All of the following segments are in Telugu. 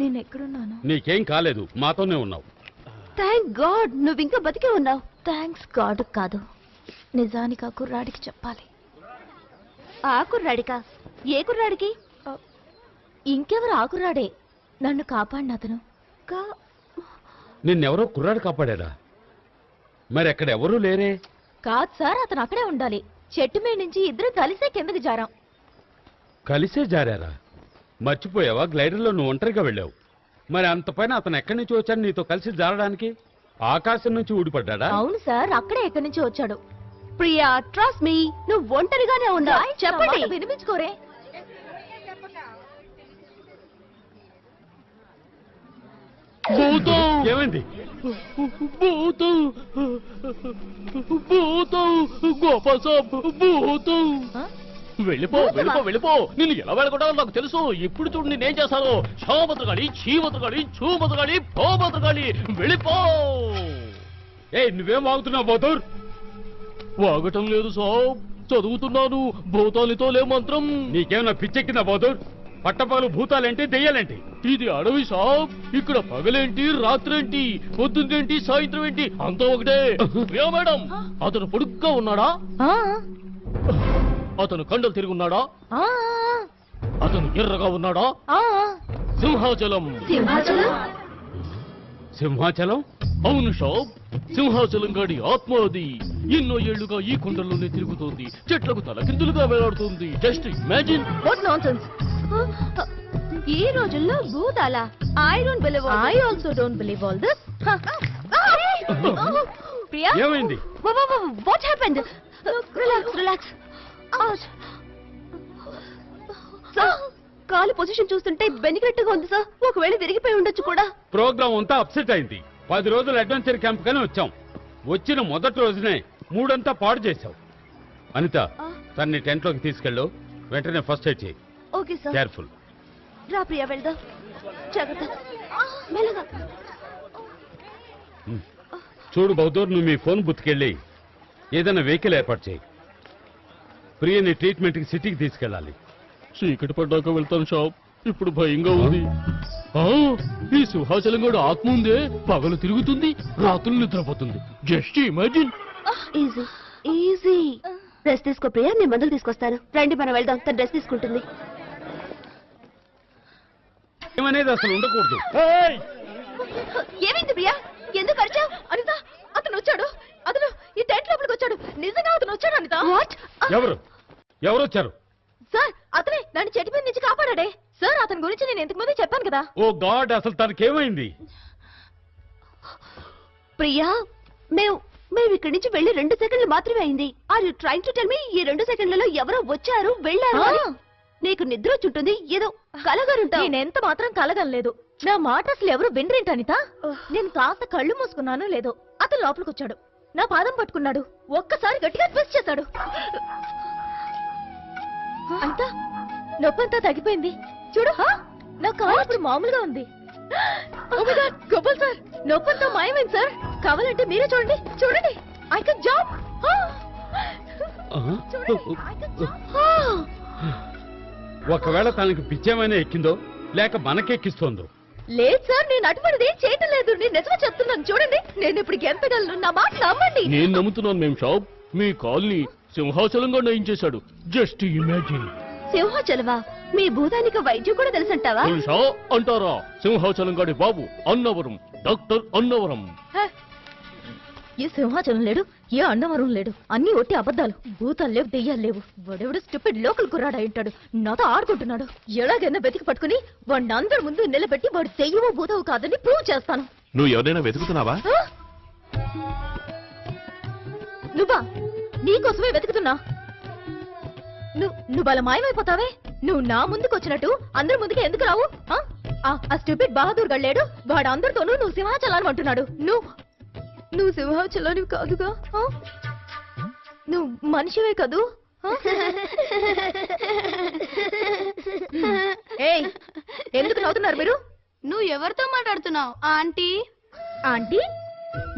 నేను ఎక్కడున్నాను? నీకేం కాలేదు మాతోనే ఉన్నావు. థ్యాంక్ గాడ్ నువ్వు ఇంకా బతికే ఉన్నావు. థ్యాంక్స్ గాడ్ కాదు. నిజానికి ఆ కుర్రాడికి చెప్పాలి. ఆ కుర్రాడికా? ఏ కుర్రాడికి? ఇంకెవరు ఆ కుర్రాడే? నన్ను కాపాడిన అతను. కా నిన్నెవరో కుర్రాడు కాపాడాడా? మరి అక్కడ ఎవరూ లేరే? కాదు సార్ అతను అక్కడే ఉండాలి. చెట్టు మీద నుంచి ఇద్దరు కలిసే కిందకి జారాం. కలిసే జారారా? మర్చిపోయావా? గ్లైడర్లో నువ్వు ఒంటరిగా వెళ్ళావు. మరి అంత పైన అతను ఎక్కడి నుంచి వచ్చాడు నీతో కలిసి జారడానికి? ఆకాశం నుంచి ఊడిపడ్డా అవును సార్ అక్కడే ఎక్కడి నుంచి వచ్చాడు. ప్రియా ట్రస్ట్ మీ నువ్వు ఒంటరిగానే ఉన్నా చెప్పండి. వినిపించుకోరే. ఏమైంది? భూతం. భూతం. గోపాల్ సాబ్ భూతం. ఆ? వెళ్ళిపో? వెళ్ళిపో వెళ్ళిపో. నిన్ను ఎలా వెళ్ళగొట్టాలో నాకు తెలుసు. ఇప్పుడు చూడు నేనేం చేస్తాను షోమతుగాడి చీమతుగాడి చూమతుగాడి పోమతుగాడి వెళ్ళిపో. ఏ నువ్వేం వాగుతున్నావు బోధూర్ వాగటం లేదు సాబ్. చదువుతున్నాను. భూతాలతో లే మంత్రం. నీకేమన్నా పిచ్చెక్కిందా బోధూర్ పట్టపగలు భూతాలేంటి దెయ్యాలేంటి? ఇది అడవి సాబ్. ఇక్కడ పగలేంటి రాత్రేంటి పొద్దున్నేంటి సాయంత్రం ఏంటి అంతా ఒకటే. మేడం అతను పొడుగ్గా ఉన్నాడా? ఆ, అతను కండలు తిరిగి ఉన్నాడా? ఆ, అతను ఎర్రగా ఉన్నాడా? ఆ, సింహాచలం. సింహాచలం? సింహాచలం? అవును షాప్ సింహాచలం గాడి ఆత్మ అది. ఎన్నో ఏళ్ళుగా ఈ కొండల్లోనే తిరుగుతోంది. చెట్లకు తలకిందులుగా వేలాడుతుంది. Just imagine. వాట్ నాన్సెన్స్ ఈ రోజుల్లో భూతాల. I don't believe I also don't believe all this Priya ఏమైంది? What happened relax relax sir కాలు పొజిషన్ చూస్తుంటే బెనిగట్టుగా ఉంది సార్. ఒకవేళ విరిగిపోయి ఉండొచ్చు కూడా. ప్రోగ్రామ్ అంతా అప్సెట్ అయింది. పది రోజులు అడ్వెంచర్ క్యాంప్ కని వచ్చాం. వచ్చిన మొదటి రోజునే మూడంతా పాడు చేశావు. అనిత తన్ని టెంట్లోకి తీసుకెళ్ళు. వెంటనే ఫస్ట్ ఎయిడ్ చేయి. Okay sir. కేర్ఫుల్. రా ప్రియా వెళ్దాం. జాగ్రత్త. మెల్లగా. చూడు బౌద్ధూర్ నువ్వు మీ ఫోన్ బుత్తుకెళ్ళి ఏదైనా వెహికల్ ఏర్పాటు చేయి. ప్రియని ట్రీట్మెంట్కి సిటీకి తీసుకెళ్ళాలి. చీకటి పడ్డాక వెళ్తాను షాప్. ఇప్పుడు భయంగా ఉంది. ఆ, ఈ సింహాచలం గడు ఆత్మ ఉందే. పగలు తిరుగుతుంది రాత్రులు నిద్రపోతుంది. Just imagine. Easy easy dress తీసుకో ప్రియా నేను మందులు తీసుకొస్తాను. రండి మనం వెళ్దాం. తన డ్రెస్ తీసుకుంటుంది. ఏమనేది అసలు ఉండకూడదు. ఏమైంది ప్రియా? ఎందుకు అరిచావు? అనిత అతను వచ్చాడు. అతను ఈ టెంట్ లోపలికి వచ్చాడు. నిజంగా అతను వచ్చాడు అనిత? వాట్ ఎవరు ఎవరు? వచ్చారు సార్ అతనే నన్ను చెట్టు మీద నుంచి కాపాడాడే. సార్ అతని గురించి నేను ఇంతకు ముందే చెప్పాను కదా. ఓ గాడ్ అసలు తనకేమైంది? ప్రియా మేము మేము ఇక్కడి నుంచి వెళ్ళి రెండు సెకండ్లు మాత్రమే అయింది. Are you trying to tell me ఈ రెండు సెకండ్లలో ఎవరో వచ్చారు వెళ్ళారు అని? నీకు నిద్ర వచ్చుంటుంది ఏదో కలగరుంటా నేనెంత మాత్రం కలగలేదు నా మాట అసలు ఎవరు వినరేంటనిత నేను కాస్త కళ్ళు మూసుకున్నాను లేదో అతను లోపలికి వచ్చాడు నా పాదం పట్టుకున్నాడు. ఒక్కసారి గట్టిగా ట్విస్ట్ చేశాడు. అంతా? నొప్పంతా తగ్గిపోయింది. చూడు. నా కాలు ఇప్పుడు మామూలుగా ఉంది. గోపాల్ సార్. నొప్పంతా మాయమైంది సార్. కావాలంటే మీరే చూడండి. చూడండి. I can job. ఒకవేళ తనకి పిచ్చేమైనా ఎక్కిందో లేక మనకెక్కిస్తోందో. లేదు సార్ నేను అటువంటిది చేయటం లేదు. నేను నిజమే చెప్తున్నాను. చూడండి. నేను ఇప్పుడు గెంతగలను నా మాట నమ్మండి. నేను నమ్ముతున్నాను మేం షాప్. మీ కాల్ని సింహాచలంగా నయం చేశాడు జస్ట్ ఇమాజిన్ సింహాచలవా మీ భూతానికి వైద్యం కూడా తెలుసంటావా? తెలుసా? అంటారా? సింహాచలం గాడి బాబు అన్నవరం డాక్టర్ అన్నవరం. ఏ సింహాచలం లేడు ఏ అన్నవరం లేడు. అన్ని ఒట్టి అబద్ధాలు. భూతాలు లేవు దెయ్యాలు లేవు. వాడెవడు స్టూపిడ్ లోకల్ కుర్రాడు ఉంటాడు. నాతో ఆడుకుంటున్నాడు. ఎలాగైనా వెతికి పట్టుకుని వాడిని అందరి ముందు నిలబెట్టి వాడు దెయ్యమో భూతవు కాదని ప్రూవ్ చేస్తాను. నువ్వు ఎవరైనా వెతుకుతున్నావా? నువ్వా? నీకోసమే వెతుకుతున్నా. నువ్వు నువ్వు అలా మాయమైపోతావే? నువ్వు నా ముందుకు వచ్చినట్టు అందరి ముందుకి ఎందుకు రావు? ఆ? స్టూపిడ్ బహదూర్ గళ్ళాడు వాడు అందరితోనూ నువ్వు సింహాచలాన్ని అంటున్నాడు. నువ్వు నువ్వు సింహాచలానివి కాదుగా? ఆ? నువ్వు మనిషివే కదూ? ఏయ్ ఎందుకు నవ్వుతున్నారు మీరు? నువ్వు ఎవరితో మాట్లాడుతున్నావు ఆంటీ? ఆంటీ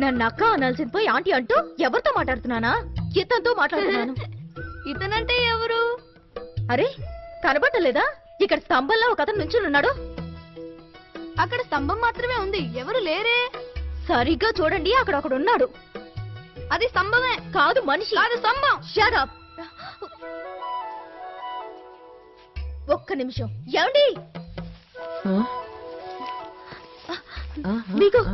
నన్ను అక్క అనాల్సింది పోయి ఆంటీ అంటూ ఎవరితో మాట్లాడుతున్నానా? ఇతనితో మాట్లాడుతున్నాను. ఇతనంటే ఎవరు? అరే కనబడలేదా? ఇక్కడ స్తంభంలో ఒక అతను నుంచుని ఉన్నాడు. అక్కడ స్తంభం మాత్రమే ఉంది. ఎవరు లేరే? సరిగ్గా చూడండి అక్కడ ఒకడు ఉన్నాడు. అది స్తంభమే. కాదు మనిషి. కాదు స్తంభం. Up. ఒక్క నిమిషం. ఏమండి? మీకు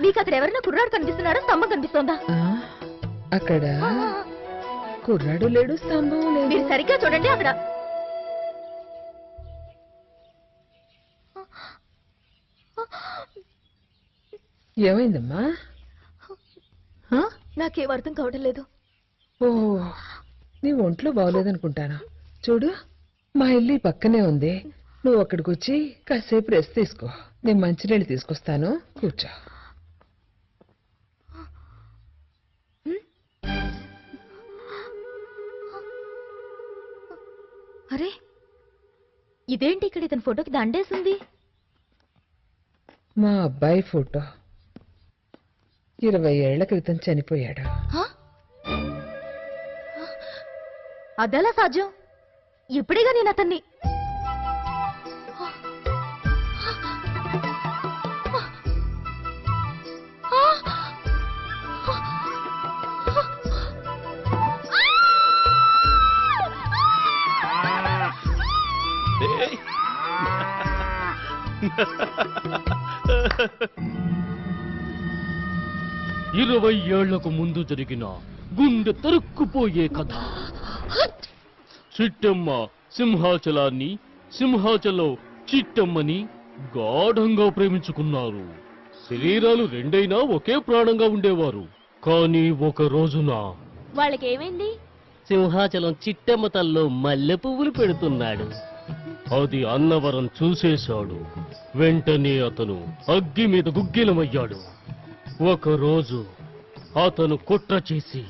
మీకు అక్కడ ఎవరైనా కుర్రాడు కనిపిస్తున్నాడా? స్తంభం కనిపిస్తోందా? అక్కడ. కుర్రాడు లేడు స్తంభం లేదు. మీరు సరిగ్గా చూడండి అక్కడ. ఏమైందమ్మా? నాకేం అర్థం కావడం లేదు. ఓ నీ ఒంట్లో బాగోలేదనుకుంటాను? చూడు మా ఇల్లు ఈ పక్కనే ఉంది. నువ్వు అక్కడికి వచ్చి కాసేపు రెస్ట్ తీసుకో. నేను మంచినీళ్ళు తీసుకొస్తాను. కూర్చో. ఇదేంటి ఇక్కడ ఇతని ఫోటోకి దండేసింది? మా అబ్బాయి ఫోటో ఇరవై ఏళ్ళ క్రితం చనిపోయాడు? అదెలా సాధ్యం? ఇప్పుడేగా నేను అతన్ని ఇరవై ఏళ్ళకు ముందు జరిగిన గుండె తరుక్కుపోయే కథ. చిట్టమ్మ సింహాచలాన్ని సింహాచలం చిట్టమ్మని గాఢంగా ప్రేమించుకున్నారు. శరీరాలు రెండైనా ఒకే ప్రాణంగా ఉండేవారు. కానీ ఒక రోజున వాళ్ళకి ఏమైంది సింహాచలం చిట్టమ్మ తల్లో మల్లె పువ్వులు పెడుతున్నాడు. అది అన్నవరం చూసేశాడు. వెంటనే అతను అగ్గి మీద గుగ్గిలమయ్యాడు. ఒకరోజు అతను కుట్ర చేసి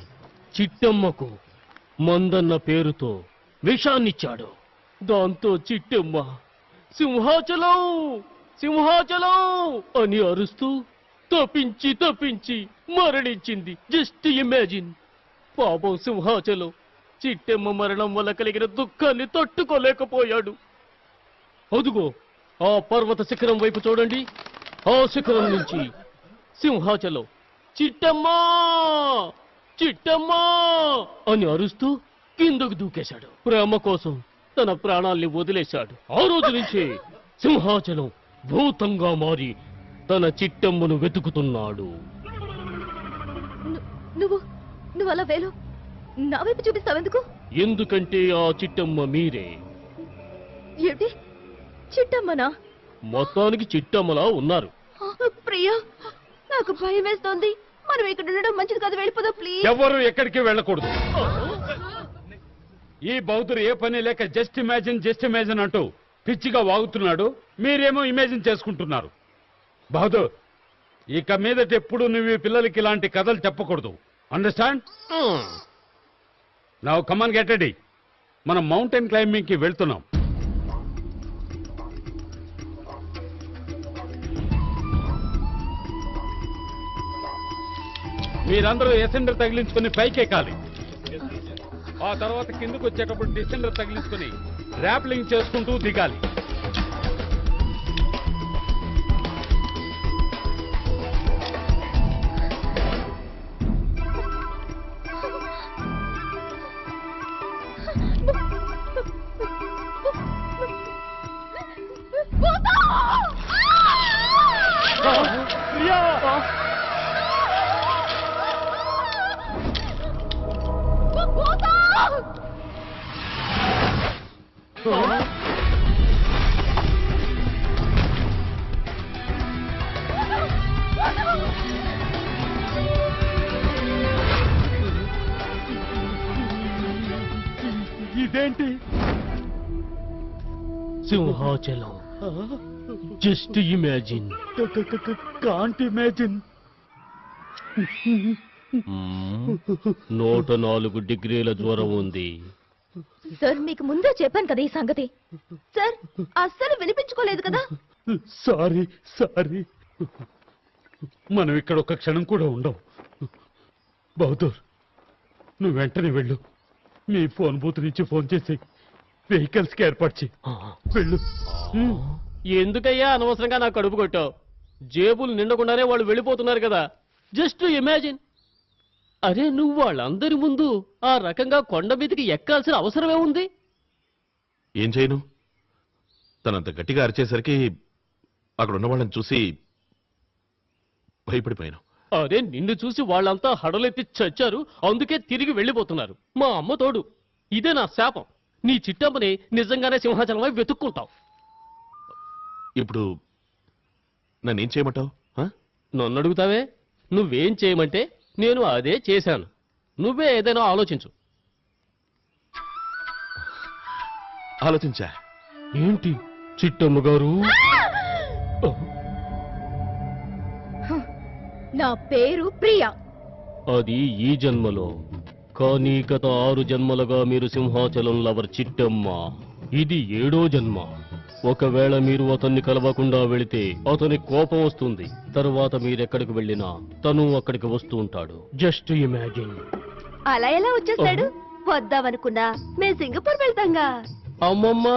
చిట్టమ్మకు మందన్న పేరుతో విషాన్నిచ్చాడు. దాంతో చిట్టమ్మ సింహాచలం! సింహాచలం! అని అరుస్తూ తప్పించి తప్పించి మరణించింది. Just imagine. పాపం సింహాచలం చిట్టెమ్మ మరణం వల్ల కలిగిన దుఃఖాన్ని తట్టుకోలేకపోయాడు. అదుగో ఆ పర్వత శిఖరం వైపు చూడండి. ఆ శిఖరం నుంచి సింహాచలం. చిట్టమ్మా! చిట్టమ్మా! అని అరుస్తూ కిందకు దూకేశాడు. ప్రేమ కోసం తన ప్రాణాల్ని వదిలేశాడు. ఆ రోజు నుంచి సింహాచలం భూతంగా మారి తన చిట్టమ్మను వెతుకుతున్నాడు. నువ్వు నువ్వు అలా వేలు? నా వైపు చూపిస్తావెందుకు? ఎందుకంటే ఆ చిట్టమ్మ మీరే. ఏంటి చిట్టమ్మనా? మొత్తానికి చిట్టమ్మలా ఉన్నారు. ప్రియా నాకు భయం వేస్తోంది మనం ఇక్కడ ఉండడం మంచిది కాదు వెళ్ళిపోదాం ప్లీజ్. ఎవరు ఎక్కడికి వెళ్ళకూడదు. ఈ బౌద్ధుడు ఏ పని లేక జస్ట్ ఇమాజిన్ జస్ట్ ఇమాజిన్ అంటూ పిచ్చిగా వాగుతున్నాడు. మీరేమో ఇమాజిన్ చేసుకుంటున్నారు. బహదూర్ ఇక మీదట ఎప్పుడు నువ్వు ఈ పిల్లలకి ఇలాంటి కథలు చెప్పకూడదు. అండర్స్టాండ్ నా కమాన్ గెట్ రెడీ మనం మౌంటైన్ క్లైంబింగ్కి వెళ్తున్నాం. మీరందరూ ఎసెండర్ తగిలించుకుని పైకి ఎక్కాలి ఆ తర్వాత కిందకు వచ్చేటప్పుడు డిసెండర్ తగిలించుకుని ర్యాప్లింగ్ చేసుకుంటూ దిగాలి. ఇదేంటి Simhachalam just imagine can't imagine. నూట నాలుగు డిగ్రీల జ్వరం ఉంది. సార్ మీకు ముందే చెప్పాను కదా ఈ సంగతి. సార్ అస్సలు వినిపించుకోలేదు కదా. సారీ సారీ మనం ఇక్కడ ఒక క్షణం కూడా ఉండవు. బహదూర్ నువ్వు వెంటనే వెళ్ళు. మీ ఫోన్ బూత్ నుంచి ఫోన్ చేసి వెహికల్స్కి ఏర్పాటు చేయి. వెళ్ళు. ఎందుకయ్యా అనవసరంగా నాకు కడుపు కొట్టావు? జేబులు నిండకుండానే వాళ్ళు వెళ్ళిపోతున్నారు కదా. Just imagine. అరే నువ్వు వాళ్ళందరి ముందు ఆ రకంగా కొండ మీదకి ఎక్కాల్సిన అవసరమే ఉంది? ఏం చేయను? తనంత గట్టిగా అరిచేసరికి అక్కడ ఉన్న వాళ్ళని చూసి భయపడిపోయాను. అదే నిన్ను చూసి వాళ్ళంతా హడలెత్తి చచ్చారు. అందుకే తిరిగి వెళ్ళిపోతున్నారు. మా అమ్మ తోడు. ఇదే నా శాపం. నీ చిట్టమ్మని నిజంగానే సింహాచలమై వెతుక్కుంటావు. ఇప్పుడు నన్నేం చేయమంటావు? ఆ? నన్ను అడుగుతావే? నువ్వేం చేయమంటే నేను అదే చేశాను. నువ్వే ఏదైనా ఆలోచించు. ఆలోచించా? ఏంటి చిట్టమ్మ గారు? నా పేరు ప్రియా. అది ఈ జన్మలో కానీ గత ఆరు జన్మలుగా మీరు సింహాచలం లవర్ చిట్టమ్మ. ఇది ఏడో జన్మ. ఒకవేళ మీరు అతన్ని కలవకుండా వెళితే అతని కోపం వస్తుంది. తర్వాత మీరెక్కడికి వెళ్ళినా తను అక్కడికి వస్తూ ఉంటాడు. జస్ట్ ఇమాజిన్ అలా ఎలా వచ్చేస్తాడు? వద్దామనుకున్నా. మేము సింగపూర్ వెళ్తాంగా. అమ్మమ్మ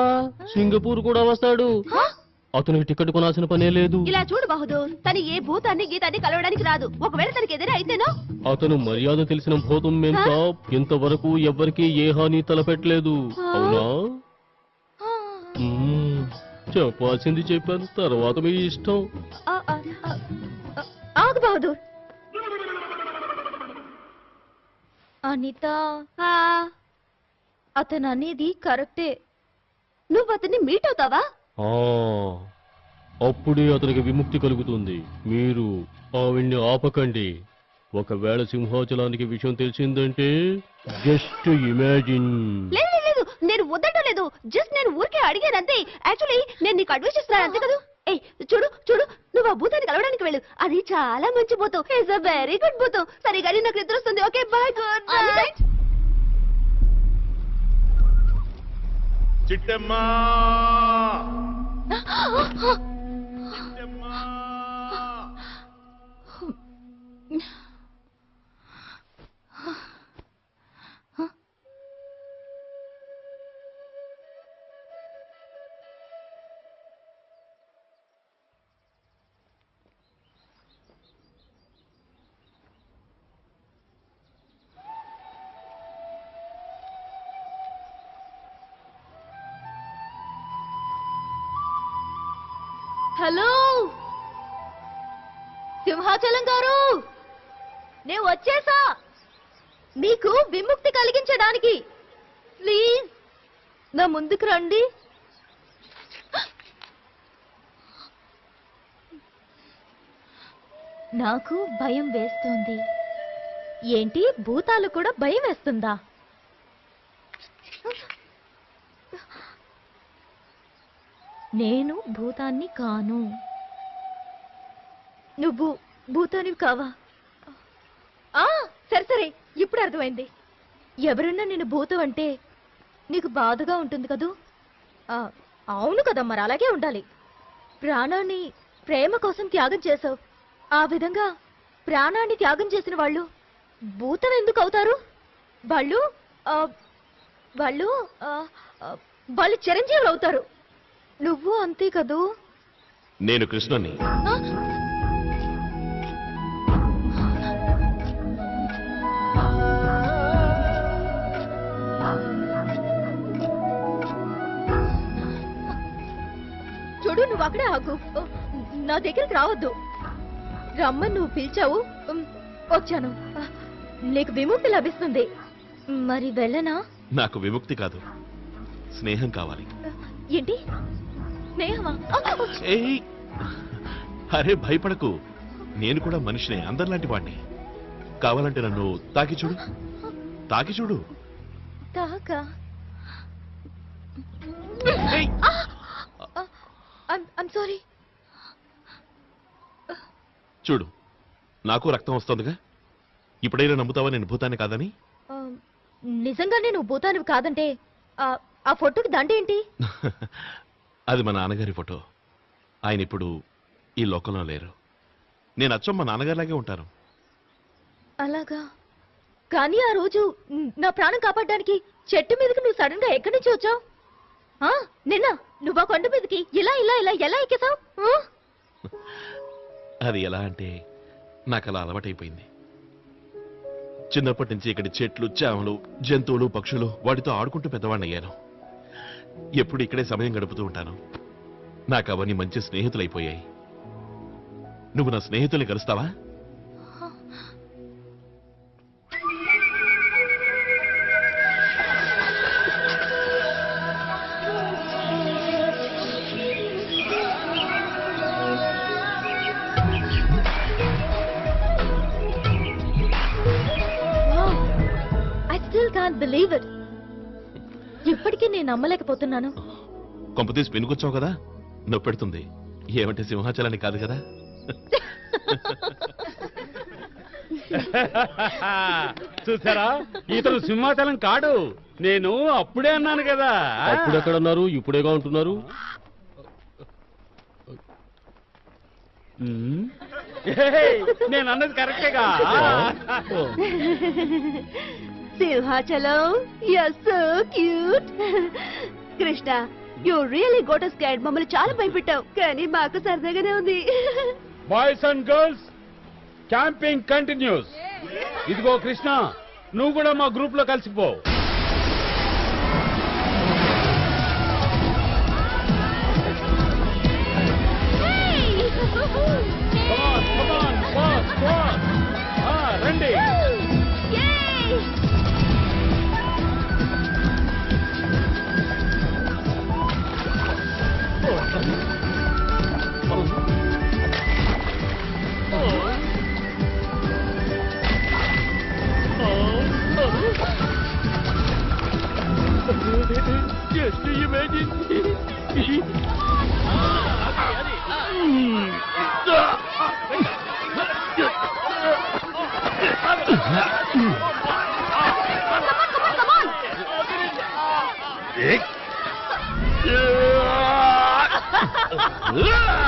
సింగపూర్ కూడా వస్తాడు. అతనికి టికెట్ కొనాల్సిన పనే లేదు. ఇలా చూడు బహదూర్ తను ఏ భూతాన్ని గీతాన్ని కలవడానికి రాదు. ఒకవేళ తనకి ఏదైనా అయితేనో? అతను మర్యాద తెలిసిన భూతం మేం ఇంతవరకు ఎవ్వరికీ ఏ హాని తలపెట్టలేదు. అవునా. చెప్పాల్సింది చెప్పాను తర్వాత మీ ఇష్టం. ఆగు బహదూర్ అనిత అతను అనేది కరెక్టే. నువ్వు అతన్ని మీట్ అవుతావా? అప్పుడే అతనికి విముక్తి కలుగుతుంది. మీరు ఆవిడ్ని ఆపకండి. ఒకవేళ సింహాచలానికి విషయం తెలిసిందంటే జస్ట్ ఇమాజిన్. లేదు నేను వద్దటం లేదు. జస్ట్ నేను ఊరికే అడిగాను అంతే. యాక్చువల్లీ నేను నీకు అడ్వైస్ ఇస్తున్నాను అంతే కదా? ఏయ్ చూడు చూడు. నువ్వు ఆ భూతాన్ని కలవడానికి వెళ్ళు. అది చాలా మంచి భూతం. ఇట్స్ అ వెరీ గుడ్ భూతం. సరే కానీ నాకు నిద్ర వస్తుంది. Okay bye good night Chittamma! Chittamma hello! Simhachalam garu! నేను వచ్చేసా! మీకు విముక్తి కలిగించడానికి! ప్లీజ్! నా ముందుకు రండి! నాకు భయం వేస్తోంది. ఏంటి? భూతాలు కూడా భయం వేస్తుందా? నేను భూతాన్ని కాను. నువ్వు భూతానివి కావా? ఆ సరే సరే ఇప్పుడు అర్థమైంది. ఎవరన్నా నేను భూతం అంటే నీకు బాధగా ఉంటుంది కదూ? ఆ, అవును కదా మరి అలాగే ఉండాలి. ప్రాణాన్ని ప్రేమ కోసం త్యాగం చేసావు ఆ విధంగా ప్రాణాన్ని త్యాగం చేసిన వాళ్ళు భూతం ఎందుకు అవుతారు? వాళ్ళు ఆ, వాళ్ళు ఆ, ఆ, వాళ్ళు చిరంజీవులు అవుతారు. నువ్వు అంతే కదూ? నేను కృష్ణని? చూడు నువ్వు అక్కడే ఆగు. ఓ, నా దగ్గరికి రావద్దు. రమ్మని నువ్వు పిలిచావు. వచ్చాను. నీకు విముక్తి లభిస్తుంది. మరి వెళ్ళనా? నాకు విముక్తి కాదు. స్నేహం కావాలి. ఏంటి? స్నేహమా? ఆ, ఏయ్! అరే భయపడకు. నేను కూడా మనిషినే అందరిలాంటి వాడిని కావాలంటే నన్ను తాకి చూడు. తాకి చూడు. తాకా? ఏయ్! I'm sorry. చూడు నాకు రక్తం వస్తుందిగా. ఇప్పుడైనా నమ్ముతావా నేను భూతాన్ని కాదని? ఆ, నిజంగానే నువ్వు భూతానివి కాదంటే ఆ, ఆ ఫోటోకి దండేంటి? అది మా నాన్నగారి ఫోటో. ఆయన ఇప్పుడు ఈ లోకంలో లేరు. నేను అచ్చం మా నాన్నగారిలాగే ఉంటాను. అలాగా? కానీ ఆ రోజు న్- ప్రాణం కాపాడడానికి చెట్టు మీదకి నువ్వు సడన్గా ఎక్కడి నుంచి వచ్చావు? నిన్న నువ్వు ఆ కొండ మీదకి ఇలా ఇలా ఇలా ఎలా ఎక్కేసావు అది ఎలా అంటే నాకు అలా అలవాటైపోయింది. చిన్నప్పటి నుంచి ఇక్కడి చెట్లు చేమలు జంతువులు పక్షులు వాటితో ఆడుకుంటూ పెద్దవాడిని అయ్యాను ఎప్పుడు ఇక్కడే సమయం గడుపుతూ ఉంటాను. నాకు అవన్నీ మంచి స్నేహితులైపోయాయి. నువ్వు నా స్నేహితుల్ని కలుస్తావా? ఐ స్టిల్ కాంట్ ఇప్పటికీ నేను నమ్మలేకపోతున్నాను. కొంపతీసి పెనుకొచ్చావు కదా? నొప్పెడుతుంది. ఏమంటే సింహాచలాన్ని కాదు కదా? చూసారా? ఇతను సింహాచలం కాడు. నేను అప్పుడే అన్నాను కదా. అప్పుడు ఎక్కడన్నారు ఇప్పుడేగా ఉంటున్నారు? నేను అన్నది కరెక్టేగా. Simhachalam you're so cute Krishna you really got scared మమ్మల్ని చాలా భయపెట్టావు. కానీ మాకు సరదాగానే ఉంది. Boys and girls camping continues ఇదిగో కృష్ణ నువ్వు కూడా మా గ్రూప్లో కలిసిపో. 呃啊